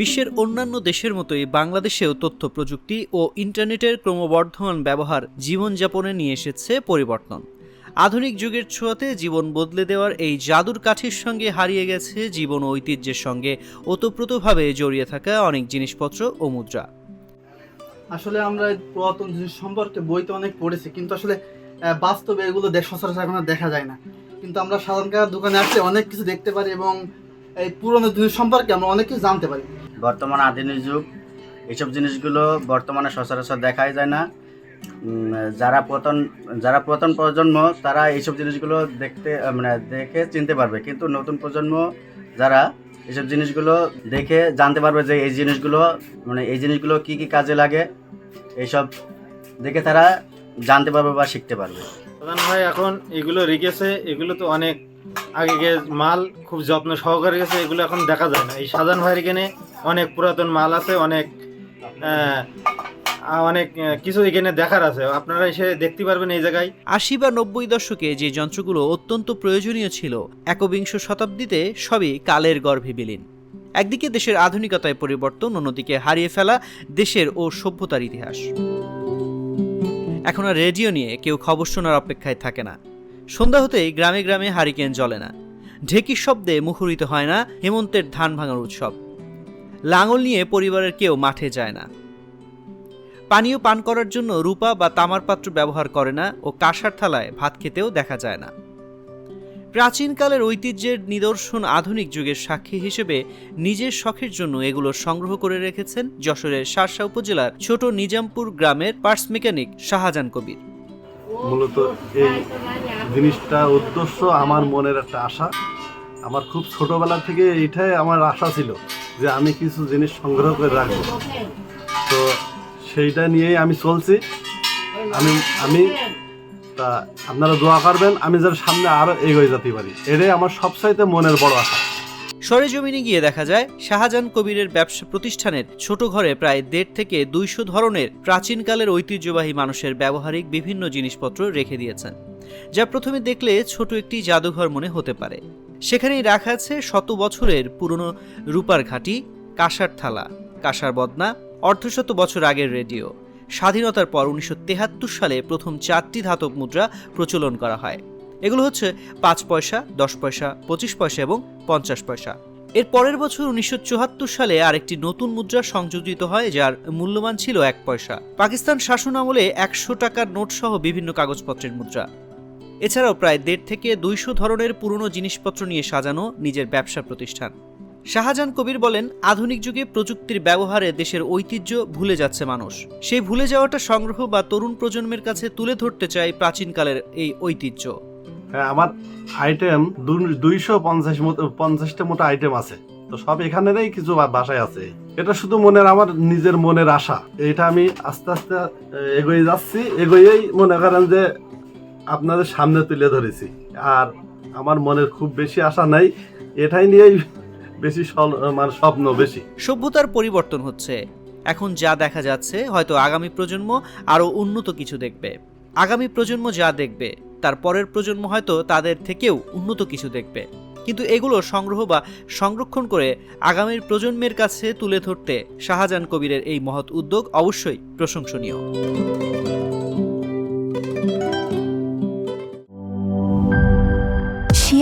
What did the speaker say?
বিশ্বের অন্যান্য দেশের মতোই বাংলাদেশেও তথ্য প্রযুক্তি ও ইন্টারনেটের ক্রমবর্ধমান ব্যবহার জীবনযাপনে নিয়ে এসেছে পরিবর্তন। আধুনিক যুগের ছোঁয়াতে জীবন বদলে দেওয়ার এই জাদুর কাঠির সঙ্গে হারিয়ে গেছে জীবন ও ঐতিহ্যের সঙ্গে ওতপ্রোতভাবে জড়িয়ে থাকা অনেক জিনিসপত্র ও মুদ্রা। আসলে আমরা পুরাতন জিনিস সম্পর্কে বইতে অনেক পড়েছি, কিন্তু আসলে বাস্তবে এগুলো দেশ সচরাচর এখন দেখা যায় না। কিন্তু আমরা সাধারণকার দোকানে আসলে অনেক কিছু দেখতে পারি এবং এই পুরনো জিনিস সম্পর্কে আমরা অনেক কিছু জানতে পারি। বর্তমান আধুনিক যুগ এইসব জিনিসগুলো বর্তমানে সচরাচর দেখাই যায় না। যারা প্রথম যারা প্রথম প্রজন্ম, তারা এইসব জিনিসগুলো দেখতে মানে দেখে চিনতে পারবে। কিন্তু নতুন প্রজন্ম যারা এইসব জিনিসগুলো দেখে জানতে পারবে যে এই জিনিসগুলো মানে এই জিনিসগুলো কি কি কাজে লাগে এইসব দেখে তারা জানতে পারবে বা শিখতে পারবে। প্রধান ভাই, এখন এগুলো রেখেছে, এগুলো তো অনেক আগে মাল খুব যত্ন সহকারে গেছে, এগুলো এখন দেখা যায় না। এই সাধারণ ভাইয়ের এখানে অনেক পুরাতন মাল আছে, অনেক অনেক কিছু এখানে দেখার আছে। আপনারা এসে দেখতে পারবেন এই জায়গায়। আশি বা নব্বই দশকে যে যন্ত্রগুলো অত্যন্ত প্রয়োজনীয় ছিল, একবিংশ শতাব্দীতে সবই কালের গর্ভে বিলীন। একদিকে দেশের আধুনিকতায় পরিবর্তন, অন্যদিকে হারিয়ে ফেলা দেশের ও সভ্যতার ইতিহাস। এখন আর রেডিও নিয়ে কেউ খবর শোনার অপেক্ষায় থাকে না। সন্ধ্যা হতেই গ্রামে গ্রামে হারিকেন জ্বলে না। ঢেকির শব্দে মুখরিত হয় না হেমন্তের ধান ভাঙার উৎসব। লাঙল নিয়ে পরিবারের কেউ মাঠে যায় না। পানীয় পান করার জন্য রূপা বা তামার পাত্র ব্যবহার করে না ও কাঁসার থালায় ভাত খেতেও দেখা যায় না। প্রাচীনকালের ঐতিহ্যের নিদর্শন আধুনিক যুগের সাক্ষী হিসেবে নিজের শখের জন্য এগুলো সংগ্রহ করে রেখেছেন যশোরের শার্শা উপজেলার ছোট নিজামপুর গ্রামের পার্স মেকানিক শাহজাহান কবির। মূলত এই জিনিসটা উদ্দেশ্য, আমার মনের একটা আশা। আমার খুব ছোটবেলা থেকে এটাই আমার আশা ছিল। যে আমি কিছু জিনিস সংগ্রহ করে রাখব। তো সেইটা নিয়েই আমি চলছি। আমি আমি, তা আপনারা দোয়া করবেন, আমি যার সামনে আরও এগিয়ে যেতে পারি। এটাই আমার সবচাইতে মনের বড় আশা। সরেজমিনে গিয়ে দেখা যায়, শাহজাহান কবিরের ব্যবসা প্রতিষ্ঠানের ছোট ঘরে প্রায় দেড় থেকে দুইশো ধরনের প্রাচীনকালের ঐতিহ্যবাহী মানুষের ব্যবহারিক বিভিন্ন জিনিসপত্র রেখে দিয়েছেন, যা প্রথমে দেখলে ছোট একটি জাদুঘর মনে হতে পারে। সেখানেই রাখা আছে শত বছরের পুরনো রূপার ঘাঁটি, কাঁসার থালা, কাঁসার বদনা, অর্ধশত বছর আগের রেডিও। স্বাধীনতার পর উনিশশো সালে প্রথম চারটি ধাতব মুদ্রা প্রচলন করা হয়। এগুলো হচ্ছে পাঁচ পয়সা, দশ পয়সা, পঁচিশ পয়সা এবং পঞ্চাশ পয়সা। এর পরের বছর উনিশশো চুয়াত্তর সালে আরেকটি নতুন মুদ্রা সংযোজিত হয়, যার মূল্যমান ছিল এক পয়সা। পাকিস্তান শাসন আমলে একশো টাকার নোট সহ বিভিন্ন কাগজপত্রের মুদ্রা। এছাড়াও প্রায় দেড় থেকে দুইশো ধরনের পুরনো জিনিসপত্র নিয়ে সাজানো নিজের ব্যবসা প্রতিষ্ঠান। শাহজাহান কবির বলেন, আধুনিক যুগে প্রযুক্তির ব্যবহারে দেশের ঐতিহ্য ভুলে যাচ্ছে মানুষ। সেই ভুলে যাওয়াটা সংগ্রহ বা তরুণ প্রজন্মের কাছে তুলে ধরতে চায় প্রাচীনকালের এই ঐতিহ্য। হ্যাঁ আমার আইটেম দুইশো পঞ্চাশ পঞ্চাশটা মতো আইটেম আছে। তো সব এখানেরই কিছু বাসায় আছে। এটা শুধু মনের আমার নিজের মনের আশা। এটা আমি আস্তে আস্তে এগিয়ে যাচ্ছি। এগোয়েই মনে করেন যে আপনাদের সামনে তুলে ধরেছি। আর আমার মনের খুব বেশি আশা নাই, এটাই নিয়েই বেশি মানে স্বপ্ন বেশি। সভ্যতার পরিবর্তন হচ্ছে। এখন যা দেখা যাচ্ছে, হয়তো আগামী প্রজন্ম আরও উন্নত কিছু দেখবে। আগামী প্রজন্ম যা দেখবে, তার পরের প্রজন্ম হয়তো তাদের থেকেও উন্নত কিছু দেখবে। কিন্তু এগুলো সংগ্রহ বা সংরক্ষণ করে আগামীর প্রজন্মের কাছে তুলে ধরতে শাহজাহান কবিরের এই মহৎ উদ্যোগ অবশ্যই প্রশংসনীয়।